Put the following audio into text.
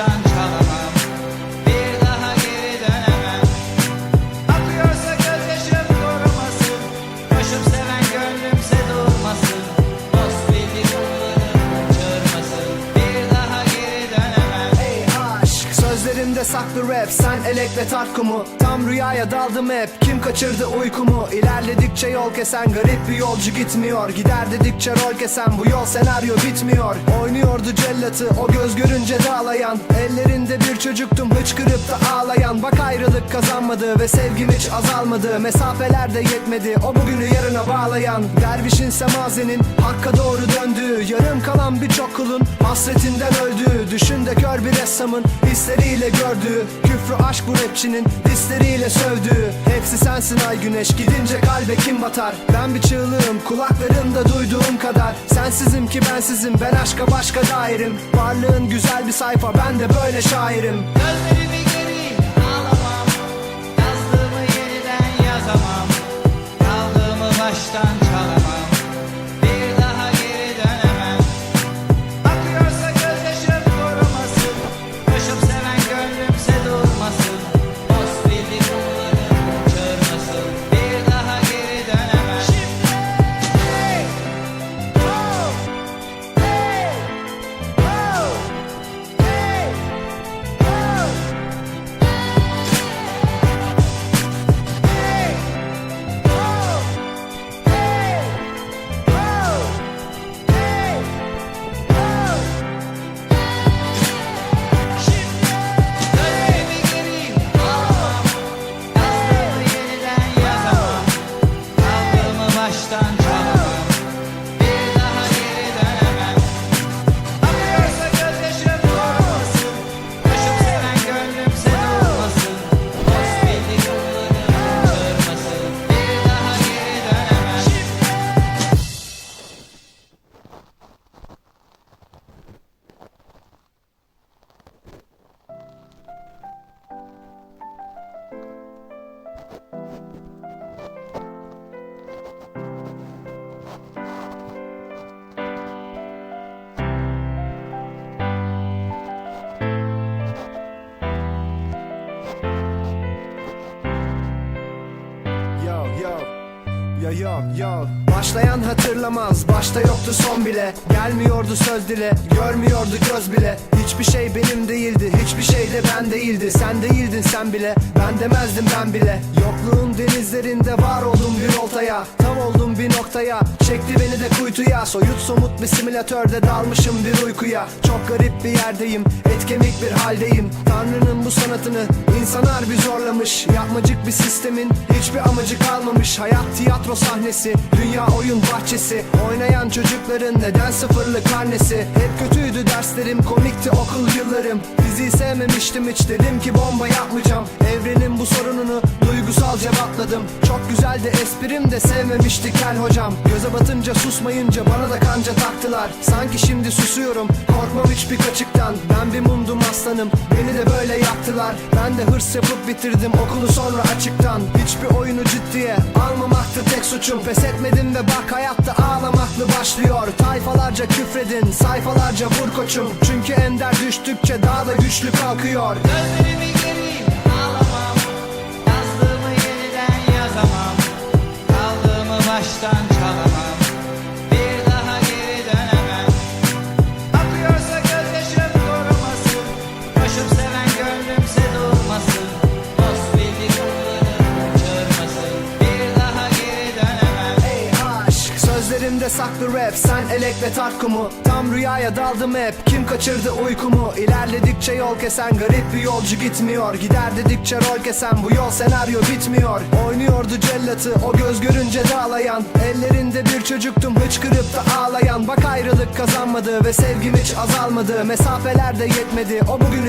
understand Sözlerimde saklı rap Sen elek ve tarkumu Tam rüyaya daldım hep Kim kaçırdı uykumu? İlerledikçe yol kesen Garip bir yolcu gitmiyor. Gider dedikçe rol kesen Bu yol senaryo bitmiyor. Oynuyordu cellatı O göz görünce de ağlayan. Ellerinde bir çocuktum Hıçkırıp da ağlayan. Bak ayrılık kazanmadı Ve sevgim hiç azalmadı. Mesafeler de yetmedi O bugünü yarına bağlayan. Dervişin semazenin Hakka doğru döndüğü Yarım kalan birçok kulun Hasretinden öldüğü Düşün de kör bir ressamın Hisleriyle gördüğü Küfrü aşk bu rapçinin Disleriyle sövdüğü Hepsi sensin ay güneş Gidince kalbe kim batar? Ben bir çığlığım Kulaklarımda duyduğum kadar. Sensizim ki bensizim Ben aşka başka dairim. Varlığın güzel bir sayfa Ben de böyle şairim. Gözlerimi Yo yo yo Başlayan hatırlamaz Başta yoktu son bile. Gelmiyordu söz dile Görmüyordu göz bile. Hiçbir şey benim değildi Hiçbir şey de ben değildi. Sen değildin sen bile Ben demezdim ben bile. Yokluğun denizlerinde var oldum bir oltaya. Tam oldum bir noktaya. Çekti beni de kuytuya. Soyut somut bir simülatörde dalmışım bir uykuya. Çok garip bir yerdeyim Et kemik bir haldeyim. Tanrı'nın bu sanatını insanlar bir zorlamış. Yapmacık bir sistemin hiçbir amacı kalmamış. Hayat tiyatro sahnesi. Dünya oyun bahçesi. Oynayan çocukların neden sıfırlı karnesi? Hep kötüydü derslerim komikti okul yıllarım. Fiziği sevmemiştim hiç dedim ki bomba yapmayacağım. Evrenin bu sorununu duygusal cevapladım. Çok güzeldi esprim de sevmemişti kel hocam. Göze batınca susmayınca bana da kanca taktılar. Sanki şimdi susuyorum korkmam hiçbir kaçıktan. Ben bir mumdum aslanım beni de böyle yaptılar. Ben de hırs yapıp bitirdim okulu sonra açıktan. Hiçbir oyunu ciddiye almamaktı tek suçum. Pes etmedim ve bak hayatta ağlamaklı başlıyor. Tayfalarca küfredin sayfalarca vur koçum. Çünkü ender düştükçe daha da güçlü kalkıyor. Gözlerimi Sözlerimde saklı rap Sen elek ve tarkumu Tam rüyaya daldım hep Kim kaçırdı uykumu? İlerledikçe yol kesen Garip bir yolcu gitmiyor. Gider dedikçe rol kesen Bu yol senaryo bitmiyor. Oynuyordu cellatı O göz görünce de ağlayan Ellerinde bir çocuktum Hıçkırıp da ağlayan. Bak ayrılık kazanmadı Ve sevgim hiç azalmadı. Mesafeler de yetmedi O bugünü